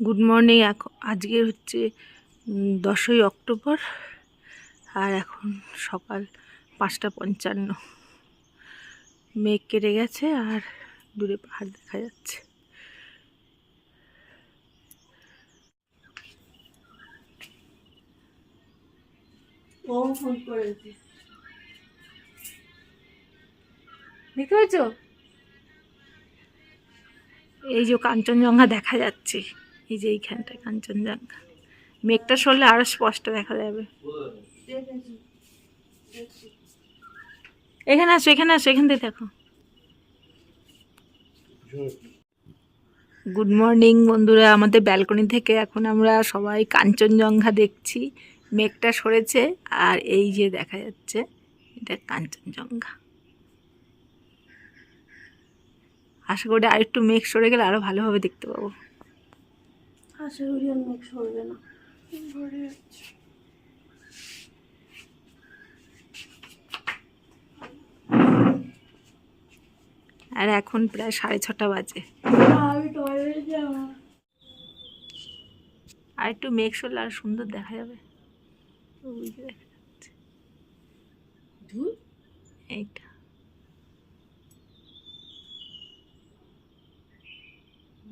Good morning এখন আজকে হচ্ছে দশই অক্টোবর আর এখন সকাল পাঁচটা পঞ্চান্ন। মেঘ কেটে গেছে আর দূরে পাহাড় দেখা যাচ্ছে। দেখতে পাচ্ছ এই যে কাঞ্চনজঙ্ঘা দেখা যাচ্ছে। এই যে এইখানটায় কাঞ্চনজঙ্ঘা। মেঘটা সরলে আরও স্পষ্ট দেখা যাবে। এখানে আসো এখানে আসো, এখান থেকে দেখো। গুড মর্নিং বন্ধুরা, আমাদের ব্যালকনি থেকে এখন আমরা সবাই কাঞ্চনজঙ্ঘা দেখছি। মেঘটা সরেছে, আর এই যে দেখা যাচ্ছে, এটা কাঞ্চনজঙ্ঘা। আশা করি আর একটু মেঘ সরে গেলে আরও ভালোভাবে দেখতে পাবো। আশা করি আর মেঘ সরবে না। ভরে যাচ্ছে আর এখন প্রায় সাড়ে ছটা বাজে। আর একটু মেঘ সরলে আর সুন্দর দেখা যাবে। দেখা যাচ্ছে। এইটা।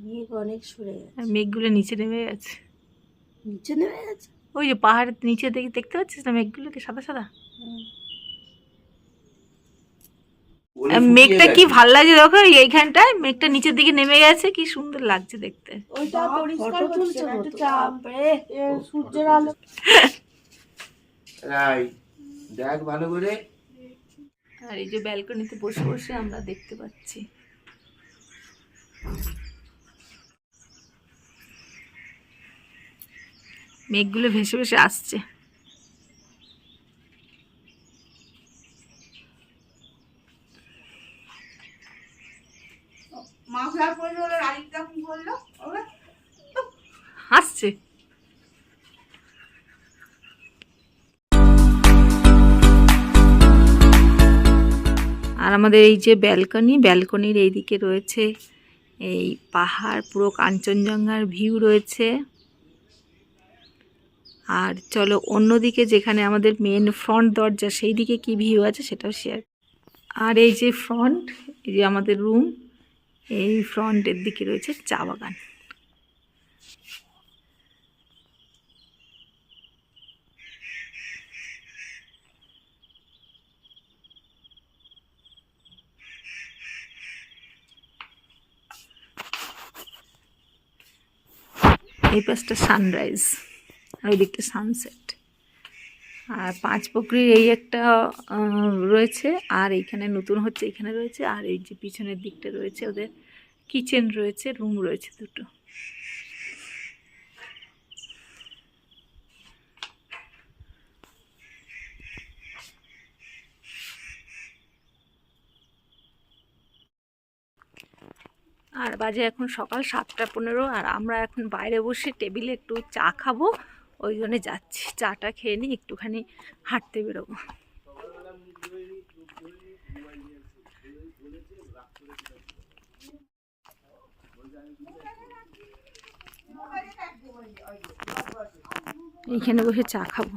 মেঘ অনেক সরে গেছে। মেঘগুলো নিচে নেমে গেছে। নিচে নেমে গেছে? ওই যে পাহাড়ের নিচে দেখে দেখতে পাচ্ছিস না মেঘগুলোকে? সাদা সাদা? মেঘটা কি ভালো লাগছে দেখো এই এইখানটায়? মেঘটা নিচের দিকে নেমে গেছে কি সুন্দর লাগছে দেখতে। সূর্যের আলো। দেখ ভালো করে। আর এই যে ব্যালকনিতে বসে বসে আমরা দেখতে পাচ্ছি। মেঘগুলো ভেসে ভেসে আসছে। হাসছে আর আমাদের এই যে ব্যালকনি ব্যালকনির এইদিকে রয়েছে এই পাহাড় পুরো কাঞ্চনজঙ্ঘার ভিউ রয়েছে। আর চলো অন্যদিকে যেখানে আমাদের মেন ফ্রন্ট দরজা সেই দিকে কী ভিউ আছে সেটাও শেয়ার আর এই যে ফ্রন্ট এই যে আমাদের রুম এই ফ্রন্টের দিকে রয়েছে চা বাগান। এই পাশটা সানরাইজ আর ওই দিকটা সানসেট আর পাঁচ পুকুরির এই একটা রয়েছে, আর এইখানে নতুন হচ্ছে, এখানে রয়েছে, আর এই যে পিছনের দিকটা রয়েছে, ওদের কিচেন রয়েছে রুম রয়েছে দুটো। আর বাজে এখন সকাল সাতটা পনেরো, আর আমরা এখন বাইরে বসে টেবিলে একটু চা খাব। ওই জন্যে যাচ্ছি। চাটা খেয়ে নিই একটুখানি হাঁটতে বেরোবো। এইখানে বসে চা খাব।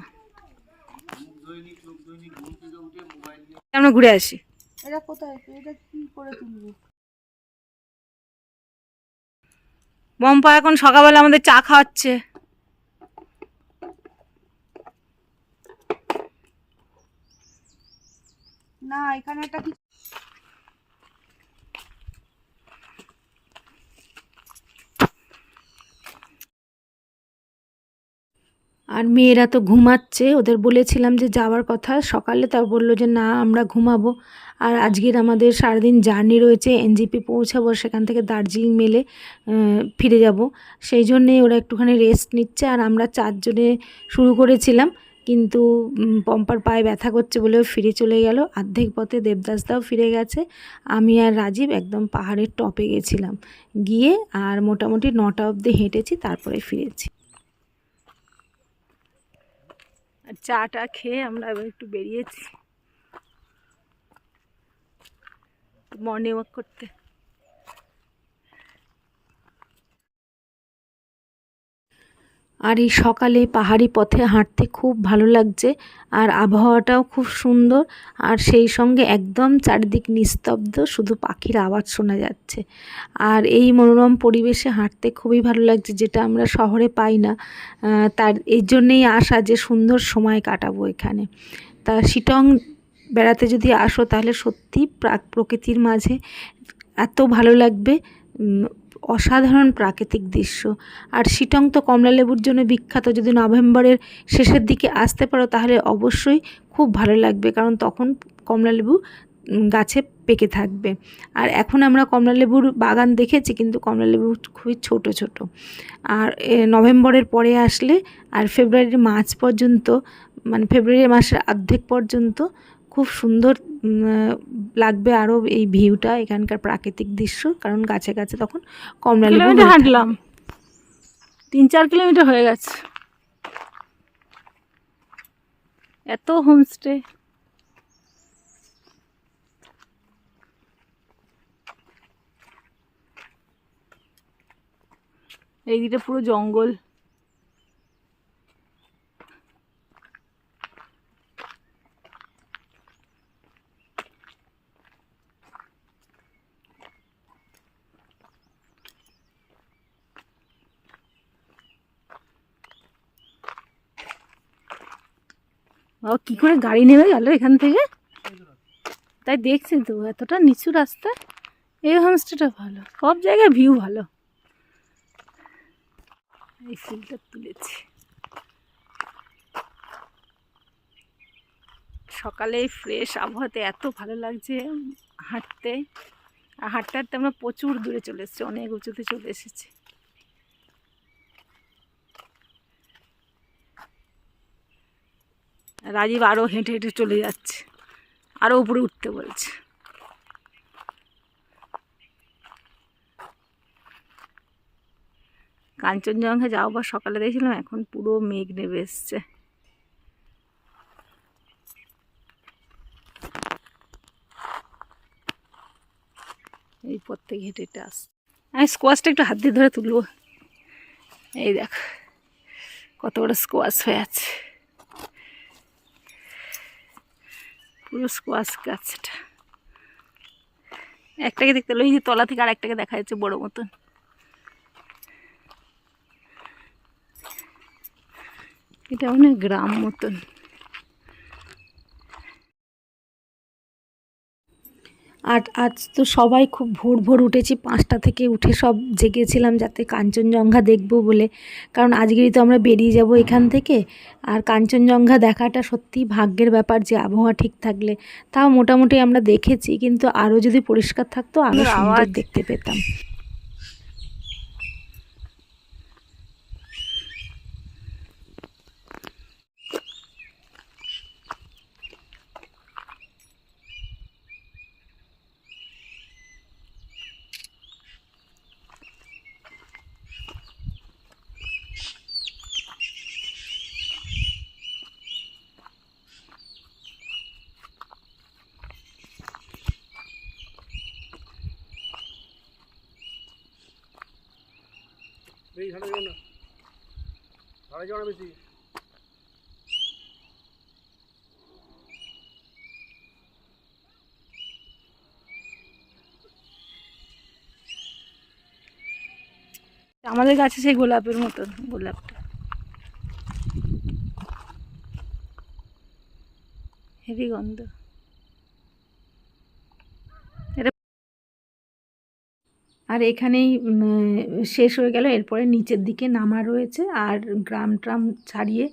আমরা ঘুরে আসি? এটা কোথায়? এটা কি করে তুলবো? পম্পা এখন সকালবেলা আমাদের চা খাওয়াচ্ছে। না, এখানে একটা আর মেয়েরা তো ঘুমাচ্ছে, ওদের বলেছিলাম যে যাওয়ার কথা, সকালে তা বলল যে না, আমরা ঘুমাবো। আর আজকের আমাদের সারাদিন জার্নি রয়েছে, এনজিপি পৌঁছাবো, সেখান থেকে দার্জিলিং মেলে ফিরে যাব। সেই জন্যে ওরা একটুখানি রেস্ট নিচ্ছে, আর আমরা চারজনে শুরু করেছিলাম। কিন্তু পম্পার পায়ে ব্যথা করছে বলেও ফিরে চলে গেল। অর্ধেক পথে দেবদাসদাও ফিরে গেছে। আমি আর রাজীব একদম পাহাড়ের টপে গেছিলাম। গিয়ে আর মোটামুটি নটা অবধি হেঁটেছি, তারপরে ফিরেছি। আর চাটা খেয়ে আমরা একটু বেরিয়েছি। মর্নিং ওয়াক করতে। আর এই সকালে পাহাড়ি পথে হাঁটতে খুব ভালো লাগছে। আর আবহাওয়াটাও খুব সুন্দর। আর সেই সঙ্গে একদম চারিদিক নিস্তব্ধ, শুধু পাখির আওয়াজ শোনা যাচ্ছে। আর এই মনোরম পরিবেশে হাঁটতে খুবই ভালো লাগছে, যেটা আমরা শহরে পাই না। তার এই জন্যেই আশা যে সুন্দর সময় কাটাবো এখানে। তা শিটং বেড়াতে যদি আসো, তাহলে সত্যি প্রাক প্রকৃতির মাঝে এত ভালো লাগবে। অসাধারণ প্রাকৃতিক দৃশ্য। আর শিটং তো কমলালেবুর জন্য বিখ্যাত। যদি নভেম্বরের শেষের দিকে আসতে পারো, তাহলে অবশ্যই খুব ভালো লাগবে, কারণ তখন কমলালেবু গাছে পেকে থাকবে। আর এখন আমরা কমলালেবুর বাগান দেখেছি, কিন্তু কমলালেবু খুবই ছোট ছোট। আর নভেম্বরের পরে আসলে, আর ফেব্রুয়ারির মাঝ পর্যন্ত মানে ফেব্রুয়ারি মাসের অর্ধেক পর্যন্ত খুব সুন্দর লাগবে আরও এই ভিউটা এখানকার প্রাকৃতিক দৃশ্য কারণ গাছে গাছে তখন কমলা লেবু। হাঁটলাম। তিন চার কিলোমিটার হয়ে গেছে। এত হোমস্টে এই দিকটা পুরো জঙ্গল। ও কি করে গাড়ি নেমে গেল এখান থেকে? তাই দেখছি তো, এতটা নিচু রাস্তা। এই হোমস্টেটা ভালো, সব জায়গায় ভিউ ভালো। এই ফুলটা তুলেছি। সকালে ফ্রেশ আবহাওয়াতে এত ভালো লাগছে হাঁটতে। আর হাঁটতে হাঁটতে আমরা প্রচুর দূরে চলে এসেছি, অনেক উঁচুতে চলে এসেছি। রাজীব আরও হেঁটে হেঁটে চলে যাচ্ছে। আরও উপরে উঠতে বলছে। কাঞ্চনজঙ্ঘা যাওয়ার সকালে দেখছিলাম, এখন পুরো মেঘ নেমে এসছে। এই পর থেকে হেঁটে হেঁটে আস আমি স্কোয়াশটা একটু হাত দিয়ে ধরে তুলবো। এই দেখ, কত বড় স্কোয়াশ হয়ে আছে। পুরো স্কোয়াশ গাছটা। একটাকে দেখতে পেল এই যে তলা থেকে আর একটাকে দেখা যাচ্ছে বড় মতন। এটা অনেক গ্রাম মতন। আর আজ তো সবাই খুব ভোর ভোর উঠেছি পাঁচটা থেকে উঠে সব জেগেছিলাম যাতে কাঞ্চনজঙ্ঘা দেখব বলে। কারণ আজকেরই তো আমরা বেরিয়ে যাব এখান থেকে। আর কাঞ্চনজঙ্ঘা দেখাটা সত্যি ভাগ্যের ব্যাপার যে আবহাওয়া ঠিক থাকলে। তাও মোটামুটি আমরা দেখেছি কিন্তু আরও যদি পরিষ্কার থাকতো আরও সুন্দর। দেখতে পেতাম। বেশি না বেশি আমাদের গাছে সেই গোলাপের মতো গোলাপটা। হেভি গন্ধ। আর এখানেই শেষ হয়ে গেল। এরপরে নিচের দিকে নামা রয়েছে আর গ্রাম ট্রাম ছাড়িয়ে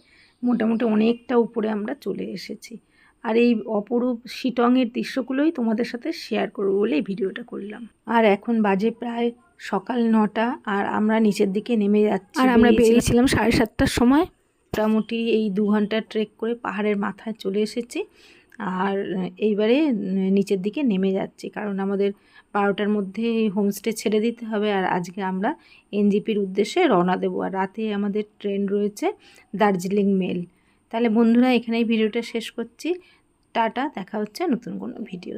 মোটামুটি অনেকটা উপরে আমরা চলে এসেছি। আর এই অপরূপ শিটংয়ের দৃশ্যগুলোই তোমাদের সাথে শেয়ার করব বলে এই ভিডিওটা করলাম। আর এখন বাজে প্রায় সকাল নটা আর আমরা নিচের দিকে নেমে যাচ্ছি। আর আমরা বেরিয়েছিলাম সাড়ে সাতটার সময়। মোটামুটি এই দু ঘণ্টা ট্রেক করে পাহাড়ের মাথায় চলে এসেছি। আর এইবারে নিচের দিকে নেমে যাচ্ছি। কারণ আমাদের বারোটার মধ্যে হোমস্টে ছেড়ে দিতে হবে আর আজকে আমরা এনজিপির উদ্দেশ্যে রওনা দেবো। আর রাতে আমাদের ট্রেন রয়েছে দার্জিলিং মেল। তাহলে বন্ধুরা, এখানেই ভিডিওটা শেষ করছি। টাটা, দেখা হচ্ছে নতুন কোনো ভিডিও